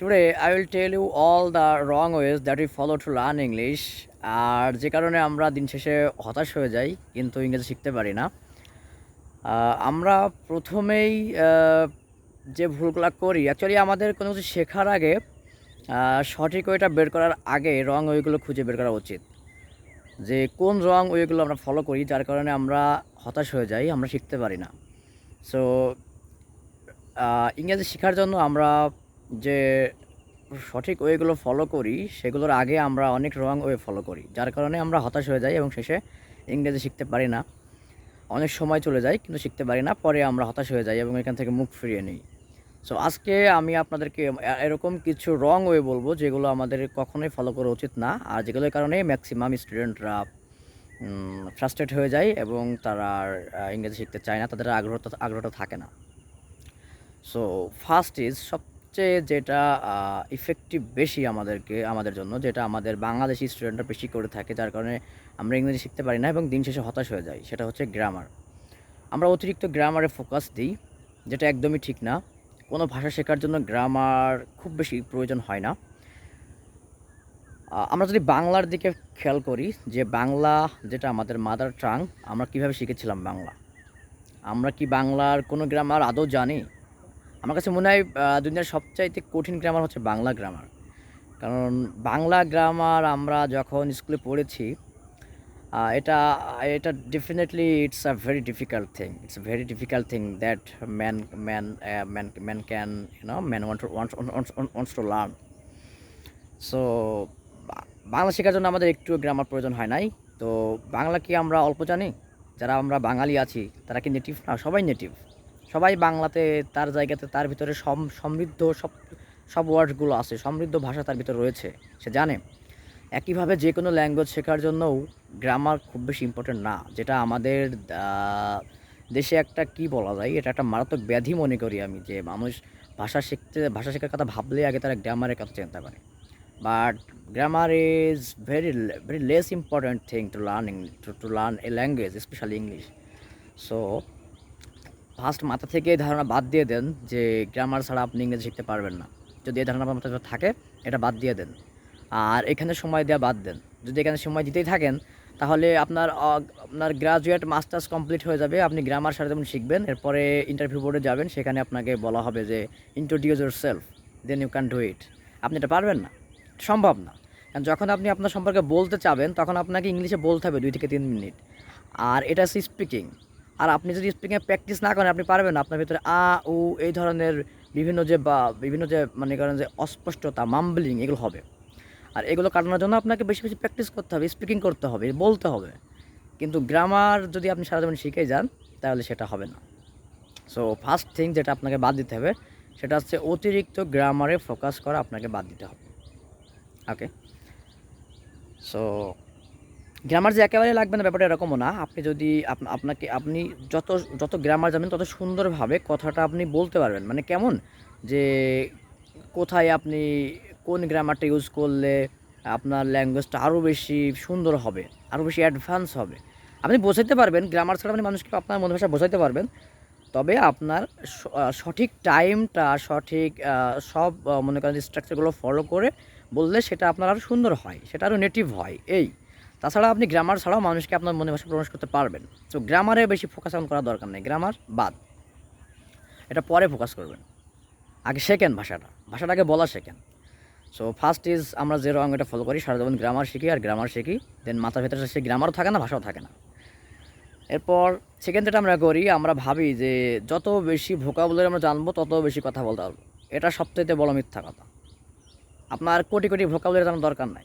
Today, I will tell you all the wrong ways that we follow to learn English. আর যে কারণে আমরা দিন শেষে হতাশ হয়ে যাই কিন্তু ইংরেজি শিখতে পারি না। আমরা প্রথমেই যে ভুলগুলো করি অ্যাকচুয়ালি আমাদের কোনো কিছু শেখার আগে সঠিক ওয়েটা বের করার আগে রং ওয়েগুলো খুঁজে বের করা উচিত। যে কোন রং ওয়েগুলো আমরা ফলো করি যার কারণে আমরা হতাশ হয়ে যাই আমরা শিখতে পারি না। সো ইংরেজি শেখার জন্য আমরা যে সঠিক ওয়েগুলো ফলো করি, সেগুলোর আগে আমরা অনেক রং ওয়ে ফলো করি, যার কারণে আমরা হতাশ হয়ে যাই এবং শেষে ইংরেজি শিখতে পারি না। অনেক সময় চলে যায় কিন্তু শিখতে পারি না, পরে আমরা হতাশ হয়ে যাই এবং এখান থেকে মুখ ফিরিয়ে নিই। সো আজকে আমি আপনাদেরকে এরকম কিছু রং ওয়ে বলব, যেগুলো আমাদের কখনোই ফলো করা উচিত না, আর যেগুলোর কারণে ম্যাক্সিমাম স্টুডেন্টরা ফ্রাস্ট্রেট হয়ে যায় এবং তারা ইংরেজি শিখতে চায় না, তাদের আগ্রহটা আগ্রহটা থাকে না। সো ফার্স্ট ইজ সবচেয়ে যেটা ইফেক্টিভ বেশি আমাদেরকে, আমাদের জন্য, যেটা আমাদের বাংলাদেশি স্টুডেন্টরা বেশি করে থাকে, যার কারণে আমরা ইংরেজি শিখতে পারি না এবং দিন শেষে হতাশ হয়ে যাই, সেটা হচ্ছে গ্রামার আমরা অতিরিক্ত গ্রামারে ফোকাস দিই, যেটা একদমই ঠিক না। কোনো ভাষা শেখার জন্য গ্রামার খুব বেশি প্রয়োজন হয় না। আমরা যদি বাংলার দিকে খেয়াল করি, যে বাংলা যেটা আমাদের মাদার টাং আমরা কীভাবে শিখেছিলাম বাংলা? আমরা কি বাংলার কোনো গ্রামার আদৌ জানি? আমার কাছে মনে হয় দুনিয়ার সবচাইতে কঠিন গ্রামার হচ্ছে বাংলা গ্রামার কারণ বাংলা গ্রামার আমরা যখন স্কুলে পড়েছি এটা এটা definitely it's a very difficult thing it's a very difficult thing that man man man man can you know man want wants to learn so Bangla শেখার জন্য আমাদের একটু গ্রামার প্রয়োজন হয় নাই। তো বাংলা কি আমরা অল্প জানি? যারা আমরা বাঙালি আছি, তারা কি নেটিভ না, সবাই নেটিভ সবাই বাংলাতে তার জায়গাতে তার ভিতরে সম- সমৃদ্ধ সব সব ওয়ার্ডগুলো আছে, সমৃদ্ধ ভাষা তার ভিতরে রয়েছে, সে জানে। একইভাবে যে কোনো ল্যাঙ্গুয়েজ শেখার জন্যও গ্রামার খুব বেশি ইম্পর্টেন্ট না, যেটা আমাদের দেশে একটা কি বলা যায়, এটা একটা মারাত্মক ব্যাধি মনে করি আমি, যে মানুষ ভাষা শিখতে, ভাষা শেখার কথা ভাবলে আগে তারা গ্রামারের কথা চিন্তা করে। But grammar is very very less important thing to learning to to learn a language specially English so first মাথা থেকে ধারণা বাদ দিয়ে দেন যে গ্রামার ছাড়া আপনি ইংরেজি শিখতে পারবেন না। যদি এই ধারণা আপনার থাকে, এটা বাদ দিয়ে দেন। আর এখানে সময় দেওয়া বাদ দেন। যদি এখানে সময় দিতেই থাকেন, তাহলে আপনার আপনার গ্রাজুয়েট মাস্টার্স কমপ্লিট হয়ে যাবে, আপনি গ্রামার সাথে যেমন শিখবেন, এরপরে ইন্টারভিউ বোর্ডে যাবেন, সেখানে আপনাকে বলা হবে যে introduce yourself then you can do it আপনি এটা পারবেন না। সম্ভব না। কারণ যখন আপনি আপনার সম্পর্কে বলতে চাবেন, তখন আপনাকে ইংলিশে বলতে হবে দুই থেকে তিন মিনিট। আর এটা স্পিকিং আর আপনি যদি স্পিকিংয়ে প্র্যাকটিস না করেন, আপনি পারবেন না। আপনার ভিতরে আ, উ, এই ধরনের বিভিন্ন যে বা, বিভিন্ন যে মানে করেন যে অস্পষ্টতা মাম্বলিং এগুলো হবে। আর এগুলো কাটানোর জন্য আপনাকে বেশি বেশি প্র্যাকটিস করতে হবে স্পিকিং করতে হবে, বলতে হবে। কিন্তু গ্রামার যদি আপনি সারা জীবন শিখে যান, তাহলে সেটা হবে না। সো ফার্স্ট থিং যেটা আপনাকে বাদ দিতে হবে, সেটা হচ্ছে অতিরিক্ত গ্রামারে ফোকাস করা আপনাকে বাদ দিতে হবে। ওকে সো গ্রামার যে একেবারে লাগবে না, ব্যাপারটা এরকমও না। আপনি যদি আপনাকে, আপনি যত যত গ্রামার জানেন, তত সুন্দরভাবে কথাটা আপনি বলতে পারবেন। মানে কেমন? যে কোথায় আপনি কোন গ্রামারটা ইউজ করলে আপনার ল্যাঙ্গুয়েজটা আরও বেশি সুন্দর হবে আরও বেশি অ্যাডভান্স হবে। আপনি বোঝাতে পারবেন গ্রামার ছাড়া আপনি মানুষকে আপনার মনে ভাষা বোঝাতে পারবেন। তবে আপনার সঠিক টাইমটা সঠিক সব মনে করেন স্ট্রাকচারগুলো ফলো করে বললে সেটা আপনার আরও সুন্দর হয়, সেটা আরও নেটিভ হয়। এই। তাছাড়া আপনি গ্রামার ছাড়াও মানুষকে আপনার মনে ভাষা প্রকাশ করতে পারবেন। তো গ্রামারে বেশি ফোকাস এখন করার দরকার নেই। গ্রামার বাদ। এটা পরে ফোকাস করবেন। আগে শেখেন ভাষাটা। ভাষাটাকে বলা শেখেন। সো ফার্স্ট ইজ আমরা যে রং এটা ফলো করি সারা জীবন গ্রামার শিখি আর গ্রামার শিখি দেন মাথার ভেতরে সে গ্রামারও থাকে না, ভাষাও থাকে না। এরপর সেকেন্ড যেটা আমরা করি, আমরা ভাবি যে যত বেশি ভোকাবুলারি আমরা জানব, তত বেশি কথা বলতে পারব। এটা সবথেকে বড় মিথ্যা কথা। আপনার কোটি কোটি ভোকাবুলারি জানার দরকার নাই।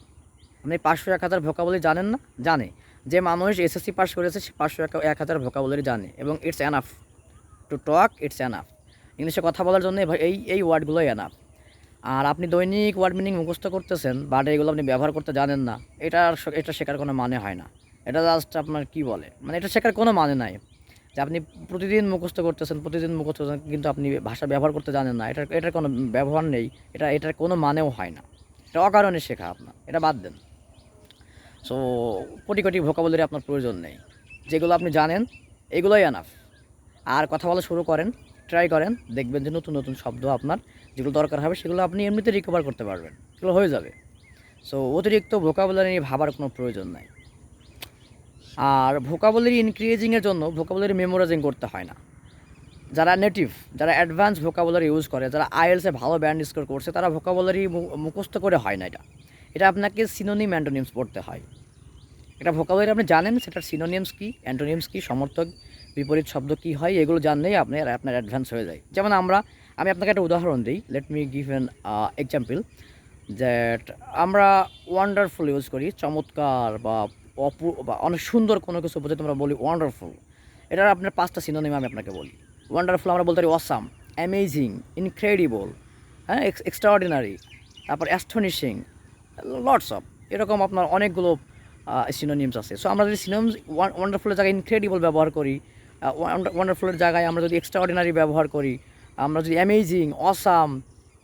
আপনি পাঁচশো এক হাজার ভোকাবুলারি জানেন না? জানে। যে মানুষ এসএসসি পাস করেছে, সে পাঁচশো এক হাজার ভোকাবুলারি জানে এবং it's enough to talk it's enough ইংলিশে কথা বলার জন্য এই এই ওয়ার্ডগুলোই অ্যানাফ আর আপনি দৈনিক ওয়ার্ড মিনিং মুখস্থ করতেছেন বাট এগুলো আপনি ব্যবহার করতে জানেন না, এটা এটা শেখার কোনো মানে হয় না। এটা জাস্ট আপনার কি বলে? মানে এটা শেখার কোনো মানে নাই। যে আপনি প্রতিদিন মুখস্থ করতেছেন, প্রতিদিন মুখস্থ কিন্তু আপনি ভাষা ব্যবহার করতে জানেন না, এটার এটার কোনো ব্যবহার নেই, এটা, এটার কোনো মানেও হয় না। এটা অকারণে শেখা আপনার, এটা বাদ দেন। সো কোটি কোটি ভোকাবুলারি আপনার প্রয়োজন নেই। যেগুলো আপনি জানেন, এগুলোই এনাফ আর কথা বলা শুরু করেন ট্রাই করেন, দেখবেন যে নতুন নতুন শব্দ আপনার যেগুলো দরকার হবে, সেগুলো আপনি এমনিতে রিকভার করতে পারবেন। সেগুলো হয়ে যাবে। সো অতিরিক্ত ভোকাবুলারি নিয়ে ভাবার কোনো প্রয়োজন নাই। আর ভোকাবুলারি ইনক্রিজিংয়ের জন্য ভোকাবুলারি মেমোরাইজিং করতে হয় না। যারা নেটিভ যারা অ্যাডভান্স ভোকাবুলারি ইউজ করে, যারা আইএলসে ভালো ব্যান্ড স্কোর করছে, তারা ভোকাবুলারি মুখস্থ করে হয় না এটা। এটা আপনাকে সিনোনিম অ্যান্টোনিমস পড়তে হয়। এটা ভোকাবুলারি আপনি জানেন, সেটার সিনোনিমস কী অ্যান্টোনিমস কী, সমর্থক, বিপরীত শব্দ কী হয়, এগুলো জানলেই আপনি আপনার অ্যাডভান্স হয়ে যায়। যেমন আমরা, আমি আপনাকে একটা উদাহরণ দিই let me give an example that আমরা ওয়ান্ডারফুল ইউজ করি, চমৎকার বা অপু, বা অনেক সুন্দর কোনো কিছু বোঝাতে আমরা বলি ওয়ান্ডারফুল এটার আপনার পাঁচটা সিনোনিম আমি আপনাকে বলি। ওয়ান্ডারফুল আমরা বলতে পারি অসাম অ্যামেজিং ইনক্রেডিবল হ্যাঁ এক্সট্রাঅর্ডিনারি তারপর অ্যাস্টনিশিং লটস অফ এরকম আপনার অনেকগুলো সিনোনিমস আছে। সো আমরা যদি সিনোনিমস ওয়ান্ডারফুলের জায়গায় ইনক্রেডিবল ব্যবহার করি ওয়ান্ডারফুলের জায়গায় আমরা যদি এক্সট্রাঅর্ডিনারি ব্যবহার করি, আমরা যদি অ্যামেজিং অসাম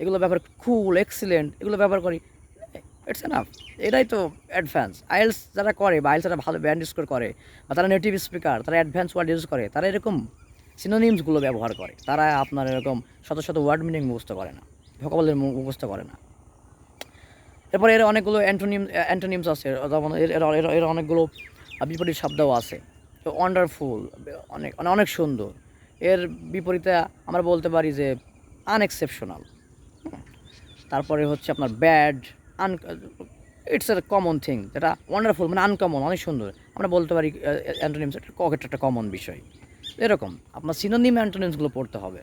এগুলো ব্যবহার কুল এক্সিলেন্ট এগুলো ব্যবহার করি ইটস এনাফ এটাই তো অ্যাডভান্স আইএলস যারা করে বা আইএলস যারা ভালো ব্যান্ড স্কোর করে বা তারা নেটিভ স্পিকার তারা অ্যাডভান্স ওয়ার্ড ইউজ করে, তারা এরকম সিনোনিমসগুলো ব্যবহার করে। তারা আপনার এরকম শত শত ওয়ার্ড মিনিং মুখস্থ করে না ভোকাবলের মুখস্থ করে না। এরপরে এর অনেকগুলো অ্যান্টোনিম অ্যান্টোনিমস আছে। যেমন এর এর অনেকগুলো বিপরীত শব্দও আছে। ওয়ান্ডারফুল অনেক মানে অনেক সুন্দর। এর বিপরীতে আমরা বলতে পারি যে আনএক্সেপশনাল তারপরে হচ্ছে আপনার bad un it's a common thing যেটা ওয়ান্ডারফুল মানে আনকমন অনেক সুন্দর। আমরা বলতে পারি অ্যান্টোনিমস এটা ককেট একটা কমন বিষয়। এরকম, আপনার সিনোনিম অ্যান্টোনিমসগুলো পড়তে হবে।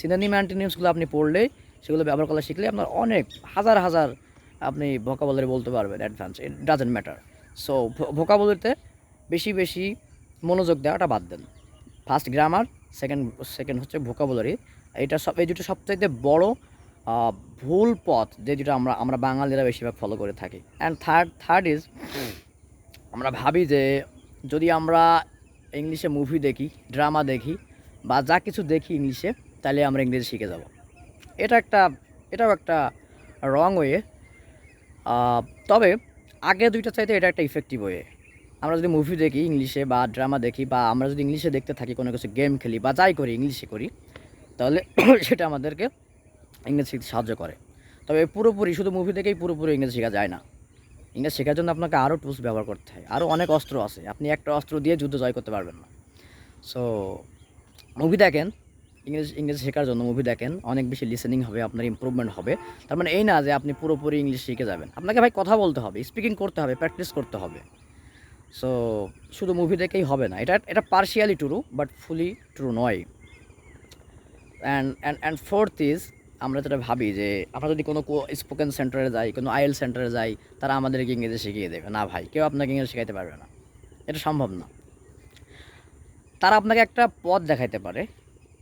সিনোনিম অ্যান্টোনিমসগুলো আপনি পড়লে, সেগুলো ব্যবহার করা শিখলে আপনার অনেক, হাজার হাজার আপনি ভোকাবলারি বলতে পারবেন advance it doesn't matter so ভোকাবলারিতে বেশি বেশি মনোযোগ দেওয়াটা বাদ দেন। ফার্স্ট গ্রামার সেকেন্ড সেকেন্ড হচ্ছে ভোকাবুলারি এটা সব, এই দুটো সবচাইতে বড় ভুল পথ যে দুটো আমরা আমরা বাঙালিরা বেশিরভাগ ফলো করে থাকি। অ্যান্ড থার্ড থার্ড ইজ আমরা ভাবি যে যদি আমরা ইংলিশে মুভি দেখি ড্রামা দেখি, বা যা কিছু দেখি ইংলিশে, তাহলে আমরা ইংরেজি শিখে যাব। এটা একটা, এটাও একটা রং ওয়ে তবে আগে দুইটা চাইতে এটা একটা ইফেক্টিভ ওয়ে আমরা যদি মুভি দেখি ইংলিশে বা ড্রামা দেখি বা আমরা যদি ইংলিশে দেখতে থাকি কোনো কিছু গেম খেলি বা যাই করি ইংলিশে করি, তাহলে সেটা আমাদেরকে ইংরেজি শিখতে সাহায্য করে। তবে পুরোপুরি শুধু মুভি দেখেই পুরোপুরি ইংরেজি শেখা যায় না। ইংরেজি শেখার জন্য আপনাকে আরও টুলস ব্যবহার করতে হয়। আরও অনেক অস্ত্র আছে। আপনি একটা অস্ত্র দিয়ে যুদ্ধ জয় করতে পারবেন না। সো মুভি দেখেন ইংরেজি ইংলিশ শেখার জন্য মুভি দেখেন, অনেক বেশি লিসেনিং হবে, আপনার ইম্প্রুভমেন্ট হবে। তার মানে এই না যে আপনি পুরোপুরি ইংলিশ শিখে যাবেন। আপনাকে ভাই কথা বলতে হবে স্পিকিং করতে হবে প্র্যাকটিস করতে হবে। সো শুধু মুভি দেখেই হবে না, এটা এটা partially true but fully true নয়। And and and fourth is আমরা যেটা ভাবি যে, আমরা যদি কোনো স্পোকেন সেন্টারে যাই, কোনো আইএল সেন্টারে যাই, তারা আমাদেরকে ইংরেজি শিখিয়ে দেবে। না ভাই, কেউ আপনাকে ইংরেজি শেখাইতে পারবে না। এটা সম্ভব না। তারা আপনাকে একটা পথ দেখাইতে পারে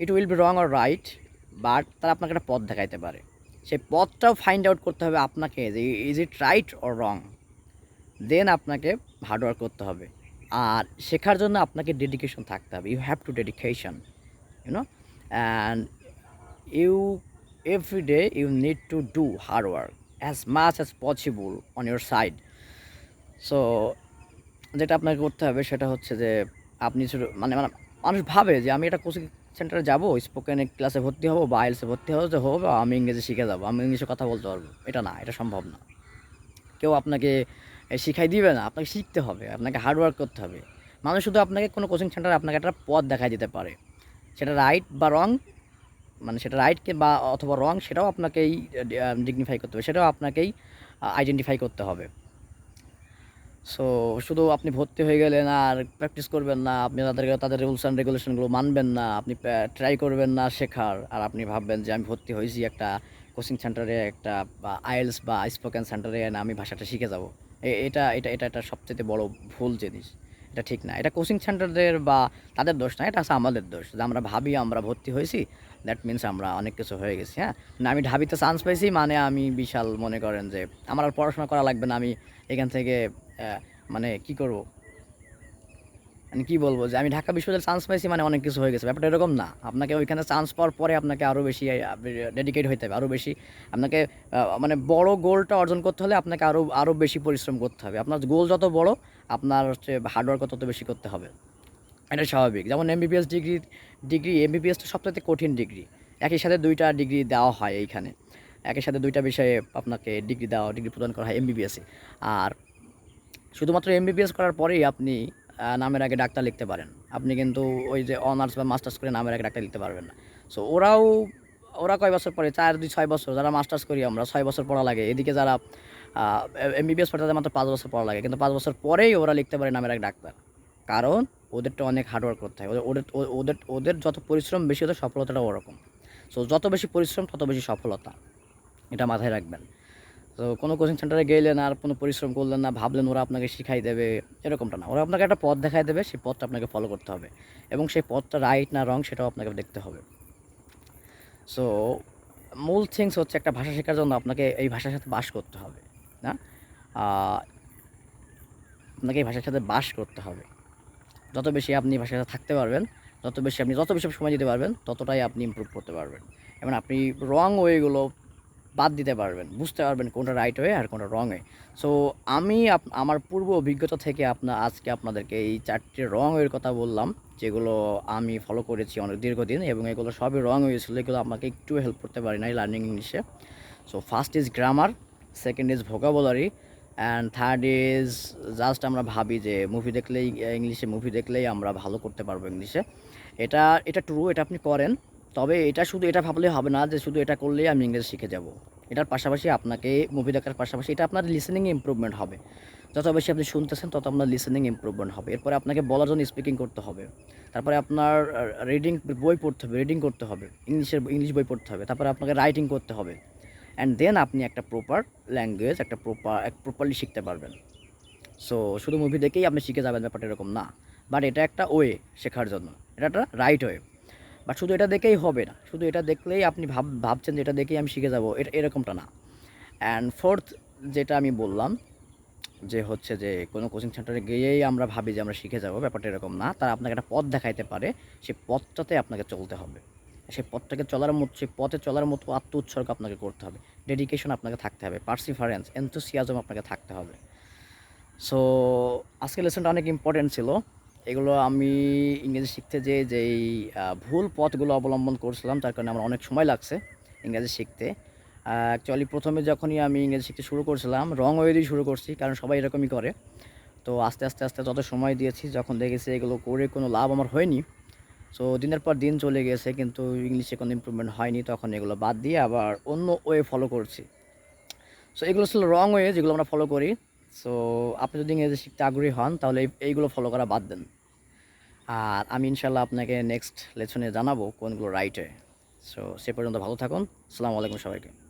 it will be wrong or right but তারা আপনাকে একটা পথ দেখাইতে পারে। সেই পথটাও ফাইন্ড আউট করতে হবে আপনাকে যে is it right or wrong then আপনাকে হার্ডওয়ার্ক করতে হবে। আর শেখার জন্য আপনাকে ডেডিকেশন থাকতে হবে। You have to dedication you know and you every day you need to do hard work as much as possible on your side so যেটা আপনাকে করতে হবে সেটা হচ্ছে যে, আপনি মানে মানে মানুষ ভাবে যে আমি একটা কোচিং সেন্টারে যাব স্পোকেন ক্লাসে ভর্তি হব বা আইএলসে ভর্তি হব, যে হব আমি ইংরেজি শিখে যাব, আমি ইংলিশে কথা বলতে পারব। এটা না, এটা সম্ভব না। কেউ আপনাকে শিখাই দিবে না, আপনাকে শিখতে হবে, আপনাকে হার্ডওয়ার্ক করতে হবে। মানুষ শুধু আপনাকে কোনো কোচিং সেন্টারে আপনাকে একটা পথ দেখাই দিতে পারে। সেটা রাইট বা রং মানে সেটা রাইটকে বা অথবা রং সেটাও আপনাকেই ডিগনিফাই করতে হবে, সেটাও আপনাকেই আইডেন্টিফাই করতে হবে। সো শুধু আপনি ভর্তি হয়ে গেলেন আর প্র্যাকটিস করবেন না, আপনি তাদেরকে তাদের রুলস অ্যান্ড রেগুলেশনগুলো মানবেন না, আপনি ট্রাই করবেন না শেখার। আর আপনি ভাববেন যে আমি ভর্তি হয়েছি একটা কোচিং সেন্টারে একটা আইএলস বা স্পোকেন সেন্টারে না আমি ভাষাটা শিখে যাব। এটা এটা এটা একটা সবচেয়ে বড় ভুল জিনিস। এটা ঠিক না। এটা কোচিং সেন্টারদের বা তাদের দোষ না, এটা আছে আমাদের দোষ। যে আমরা ভাবি আমরা ভর্তি হয়েছি দ্যাট মিনস আমরা অনেক কিছু হয়ে গেছি হ্যাঁ? না, আমি ঢাবিতে চান্স পাইছি মানে আমি বিশাল মনে করেন যে আমার আর পড়াশোনা করা লাগবে না, আমি এখান থেকে মানে কি করব? মানে কী বলব যে আমি ঢাকা বিশ্ববিদ্যালয়ে চান্স পাইছি মানে অনেক কিছু হয়ে গেছে। ব্যাপারটা এরকম না। আপনাকে ওইখানে চান্স পাওয়ার পরে আপনাকে আরও বেশি ডেডিকেট হতে হবে। আরও বেশি, আপনাকে মানে বড় গোলটা অর্জন করতে হলে আপনাকে আরও আরও বেশি পরিশ্রম করতে হবে। আপনার গোল যত বড়, আপনার হচ্ছে হার্ডওয়ার্ক তত বেশি করতে হবে। এটা স্বাভাবিক। যেমন এমবিবিএস ডিগ্রি ডিগ্রি এমবিবিএসটা সবথেকে কঠিন ডিগ্রি একই সাথে দুইটা ডিগ্রি দেওয়া হয় এইখানে। একই সাথে দুইটা বিষয়ে আপনাকে ডিগ্রি দেওয়া ডিগ্রি প্রদান করা হয় এমবিবিএসে আর শুধুমাত্র এমবিবিএস করার পরেই আপনি নামের আগে ডাক্তার লিখতে পারেন। আপনি কিন্তু ওই যে অনার্স বা মাস্টার্স করে নামের আগে ডাক্তার লিখতে পারবেন না। সো ওরাও, ওরা কয় বছর পরে? চার দুই ছয় বছর। যারা মাস্টার্স করি আমরা, ছয় বছর পড়া লাগে। এদিকে যারা এমবিবিএস পড়তে তাদের মাত্র পাঁচ বছর পড়া লাগে। কিন্তু পাঁচ বছর পরেই ওরা লিখতে পারে নামের এক ডাক্তার। কারণ ওদেরটা অনেক হার্ডওয়ার্ক করতে হয়। ওদের ওদের ওদের যত পরিশ্রম বেশি, ওদের সফলতাটা ওরকম। সো যত বেশি পরিশ্রম, তত বেশি সফলতা। এটা মাথায় রাখবেন। তো কোনো কোচিং সেন্টারে গেলেন আর কোনো পরিশ্রম করলেন না, ভাবলেন ওরা আপনাকে শিখাই দেবে, এরকমটা না। ওরা আপনাকে একটা পথ দেখাই দেবে, সেই পথটা আপনাকে ফলো করতে হবে এবং সেই পথটা রাইট না রং সেটাও আপনাকে দেখতে হবে। সো মূল থিংস হচ্ছে একটা ভাষা শেখার জন্য আপনাকে এই ভাষার সাথে বাস করতে হবে, না? আপনাকে এই ভাষার সাথে বাস করতে হবে। যত বেশি আপনি ভাষার সাথে থাকতে পারবেন, যত বেশি আপনি, যত বেশি সময় দিতে পারবেন, ততটাই আপনি ইমপ্রুভ করতে পারবেন। এবং আপনি রং ওয়েগুলো বাদ দিতে পারবেন, বুঝতে পারবেন কোনটা রাইট ওয়ে আর কোনটা রং সো আমি আমার পূর্ব অভিজ্ঞতা থেকে আপনার আজকে আপনাদেরকে এই চারটে রং ওয়ের কথা বললাম, যেগুলো আমি ফলো করেছি অনেক দীর্ঘদিন এবং এগুলো সবই রং হয়েছিল এগুলো আমাকে একটু হেল্প করতে পারি না লার্নিং ইংলিশে so first is grammar second is vocabulary and third is just আমরা ভাবি যে মুভি দেখলেই ইংলিশে মুভি দেখলেই আমরা ভালো করতে পারব ইংলিশে এটা এটা ট্রু এটা আপনি করেন তবে এটা শুধু এটা ভাবলে হবে না যে শুধু এটা করলেই আমি ইংরেজি শিখে যাব। এটার পাশাপাশি আপনাকে মুভি দেখার পাশাপাশি এটা আপনার লিসেনিং ইমপ্রুভমেন্ট হবে। যত বেশি আপনি শুনতেছেন, তত আপনার লিসেনিং ইমপ্রুভমেন্ট হবে। এরপরে আপনাকে বলার জন্য স্পিকিং করতে হবে। তারপরে আপনার রিডিং বই পড়তে হবে রিডিং করতে হবে, ইংলিশের, ইংলিশ বই পড়তে হবে, তারপরে আপনাকে রাইটিং করতে হবে। অ্যান্ড দেন আপনি একটা প্রপার ল্যাঙ্গুয়েজ একটা প্রপার এক প্রপারলি শিখতে পারবেন। সো শুধু মুভি দেখেই আপনি শিখে যাবেন ব্যাপারটা এরকম না। বাট এটা একটা ওয়ে শেখার জন্য। এটা একটা রাইট ওয়ে বাট শুধু এটা দেখেই হবে না। শুধু এটা দেখলেই আপনি ভাব, ভাবছেন যে এটা দেখেই আমি শিখে যাব। এটা এরকমটা না। অ্যান্ড ফোর্থ যেটা আমি বললাম, যে হচ্ছে যে কোনো কোচিং সেন্টারে গিয়েই আমরা ভাবি যে আমরা শিখে যাব, ব্যাপারটা এরকম না। তারা আপনাকে একটা পথ দেখাইতে পারে সেই পথটাতে আপনাকে চলতে হবে। সেই পথটাকে চলার মতো সেই পথে চলার মতো আত্ম উৎসর্গ আপনাকে করতে হবে। ডেডিকেশন আপনাকে থাকতে হবে। পার্সিফারেন্স এনথুসিয়াজম আপনাকে থাকতে হবে। সো আজকের লেসনটা অনেক ইম্পর্টেন্ট ছিল। এগুলো আমি ইংরেজি শিখতে যে যেই ভুল পথগুলো অবলম্বন করছিলাম, তার কারণে আমার অনেক সময় লাগছে ইংরেজি শিখতে। অ্যাকচুয়ালি প্রথমে যখনই আমি ইংরেজি শিখতে শুরু করছিলাম, রং ওয়ে দিয়ে শুরু করছি, কারণ সবাই এরকমই করে। তো আস্তে আস্তে আস্তে যত সময় দিয়েছি, যখন দেখেছি এগুলো করে কোনো লাভ আমার হয়নি সো দিনের পর দিন চলে গেছে, কিন্তু ইংলিশে কোনো ইমপ্রুভমেন্ট হয়নি, তখন এগুলো বাদ দিয়ে আবার অন্য ওয়ে ফলো করছি। সো এগুলো ছিল রং ওয়ে, যেগুলো আমরা ফলো করি। সো আপনি যদি ইংরেজি শিখতে আগ্রহী হন, তাহলে এইগুলো ফলো করা বাদ দেন। আর আমি ইনশাল্লাহ আপনাকে নেক্সট লেসনে জানাব কোনগুলো রাইটে সো সে পর্যন্ত ভালো থাকুন। আসসালামু আলাইকুম সবাইকে।